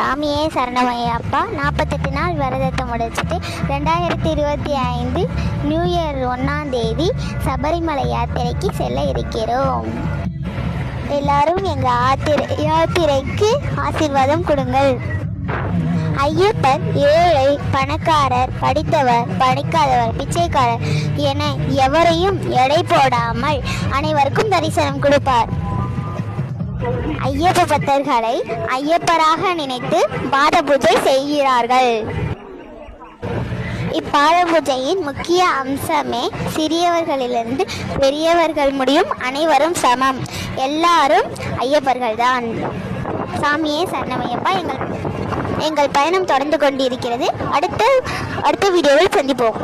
சாமியே சரணமையப்பா. நாற்பத்தெட்டு நாள் விரதத்தை முடிச்சுட்டு ரெண்டாயிரத்தி இருபத்தி ஐந்து நியூ இயர் ஒன்றாம் தேதி சபரிமலை யாத்திரைக்கு செல்ல இருக்கிறோம். எல்லாரும் எங்கள் ஆத்திரை யாத்திரைக்கு ஆசீர்வாதம் கொடுங்கள். ஐயப்பன் ஏழை பணக்காரர் படித்தவர் படிக்காதவர் பிச்சைக்காரர் என எவரையும் எடை போடாமல் அனைவருக்கும் தரிசனம் கொடுப்பார். ஐயப்ப பக்தர்களை ஐயப்பராக நினைத்து பாத பூஜை செய்கிறார்கள். இப்பாத பூஜையின் முக்கிய அம்சமே சிறியவர்களிலிருந்து பெரியவர்கள் முடியும் அனைவரும் சமம். எல்லாரும் ஐயப்பர்கள்தான். சாமியே சரணமையப்பா எங்கள் எங்கள் பயணம் தொடர்ந்து கொண்டிருக்கிறது. அடுத்த அடுத்த வீடியோவில் சந்திப்போம்.